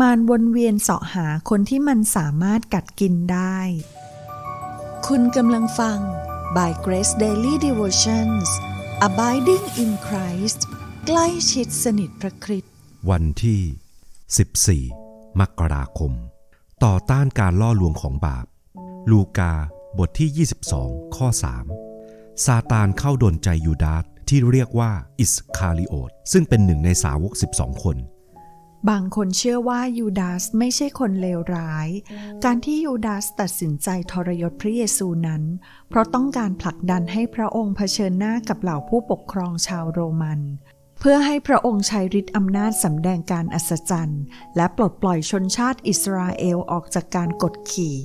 มารวนเวียนเสาะหาคนที่มันสามารถกัดกินได้ คุณกำลังฟัง by Grace Daily Devotions Abiding in Christ ใกล้ชิดสนิทพระคริสต์วันที่ 14 มกราคม ต่อต้านการล่อลวงของบาป ลูกาบทที่ 22 ข้อ 3 ซาตานเข้าดนใจยูดาสที่เรียกว่าอิสคาริโอตซึ่งเป็นหนึ่งในสาวก 12 คน บางคนเชื่อว่ายูดาสไม่ใช่คนเลวร้าย การที่ยูดาสตัดสินใจทรยศพระเยซูนั้น เพราะต้องการผลักดันให้พระองค์เผชิญหน้ากับเหล่าผู้ปกครองชาวโรมัน เพื่อให้พระองค์ใช้ฤทธิ์อำนาจสำแดงการอัศจรรย์ และปลดปล่อยชนชาติอิสราเอลออกจากการกดขี่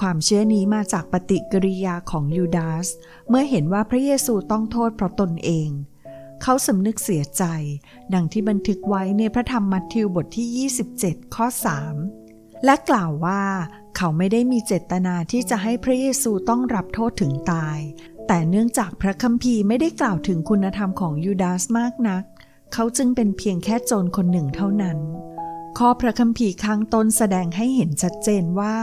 ความเชื่อนี้มาจากปฏิกิริยาของยูดาส เมื่อเห็นว่าพระเยซูต้องโทษเพราะตนเอง เขาสำนึกเสียใจ ดังที่บันทึกไว้ในพระธรรมมัทธิวบทที่ 27 ข้อ 3 และกล่าวว่า เขาไม่ได้มีเจตนาที่จะให้พระเยซูต้องรับโทษถึงตาย แต่เนื่องจากพระคัมภีร์ไม่ได้กล่าวถึงคุณธรรมของยูดาสมากนัก เขาจึงเป็นเพียงแค่โจรคนหนึ่งเท่านั้น ข้อพระคัมภีร์ข้างต้นแสดงให้เห็นชัดเจนว่า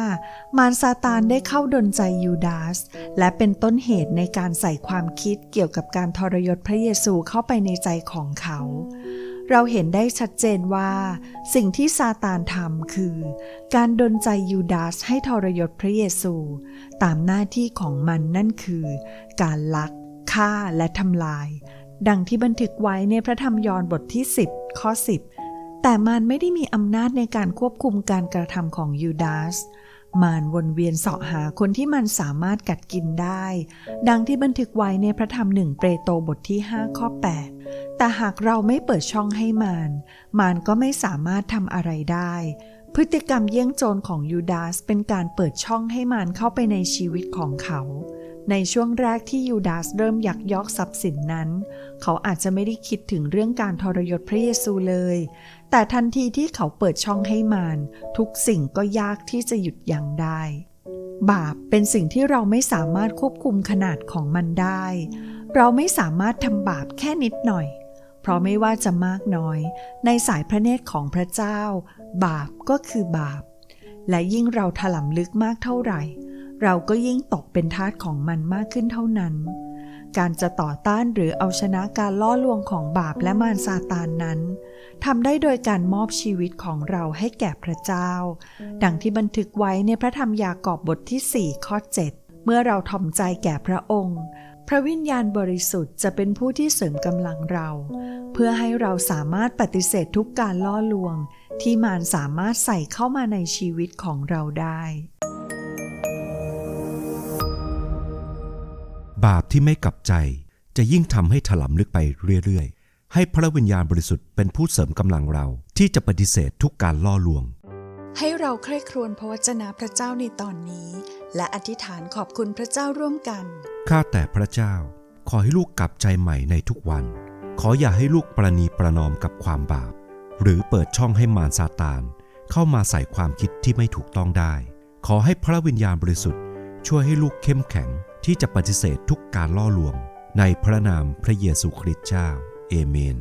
มารซาตานได้เข้าดนใจยูดาส และเป็นต้นเหตุในการใส่ความคิดเกี่ยวกับการทรยศพระเยซูเข้าไปในใจของเขา เราเห็นได้ชัดเจนว่า สิ่งที่ซาตานทำคือ การดนใจยูดาสให้ทรยศพระเยซู ตามหน้าที่ของมันนั่นคือ การลัก ฆ่าและทำลาย ดังที่บันทึกไว้ในพระธรรมยอห์นบทที่ 10 ข้อ 10 แต่มารไม่ได้มีอำนาจในการควบคุมการกระทำของยูดาส มารวนเวียนเสาะหาคนที่มันสามารถกัดกินได้ ดังที่บันทึกไว้ในพระธรรมหนึ่งเปโตรบทที่ 5 ข้อ 8 แต่หากเราไม่เปิดช่องให้มาร มารก็ไม่สามารถทำอะไรได้ พฤติกรรมเยี่ยงโจรของยูดาสเป็นการเปิดช่องให้มารเข้าไปในชีวิตของเขา ในช่วงแรกที่ยูดาสเริ่มยักยอกทรัพย์สินนั้น เขาอาจจะไม่ได้คิดถึงเรื่องการทรยศพระเยซูเลย แต่ทันทีที่เขาเปิดช่องให้มารทุกสิ่งก็ยากที่จะหยุดยั้งได้ บาปเป็นสิ่งที่เราไม่สามารถควบคุมขนาดของมันได้ เราไม่สามารถทำบาปแค่นิดหน่อย เพราะไม่ว่าจะมากน้อย ในสายพระเนตรของพระเจ้า บาปก็คือบาป และยิ่งเราถลำลึกมากเท่าไหร่ เราก็ยิ่งตกเป็นทาสของมันมากขึ้นเท่านั้น การจะต่อต้านหรือเอาชนะการล่อลวงของบาปและมารซาตานนั้นทำได้โดยการมอบชีวิตของเราให้แก่พระเจ้า ดังที่บันทึกไว้ในพระธรรมยากอบบทที่ 4 ข้อ 7 เมื่อเราทอมใจแก่พระองค์ พระวิญญาณบริสุทธิ์จะเป็นผู้ที่เสริมกำลังเรา เพื่อให้เราสามารถปฏิเสธทุกการล่อลวง ที่มารสามารถใส่เข้ามาในชีวิตของเราได้ บาปที่ไม่กลับใจจะยิ่งทำให้ถลำลึกไปเรื่อยๆ ให้พระวิญญาณบริสุทธิ์เป็นผู้เสริมกำลังเราที่จะปฏิเสธทุกการล่อลวง ให้เราใคร่ครวญพระวจนะพระเจ้าในตอนนี้ และอธิษฐานขอบคุณพระเจ้าร่วมกัน ข้าแต่พระเจ้า ขอให้ลูกกลับใจใหม่ในทุกวัน ขออย่าให้ลูกประนีประนอมกับความบาป หรือเปิดช่องให้มารซาตาน เข้ามาใส่ความคิดที่ไม่ถูกต้องได้ ขอให้พระวิญญาณบริสุทธิ์ช่วยให้ลูกเข้มแข็ง ที่จะปฏิเสธทุกการล่อลวงในพระนามพระเยซูคริสต์เจ้า เอเมน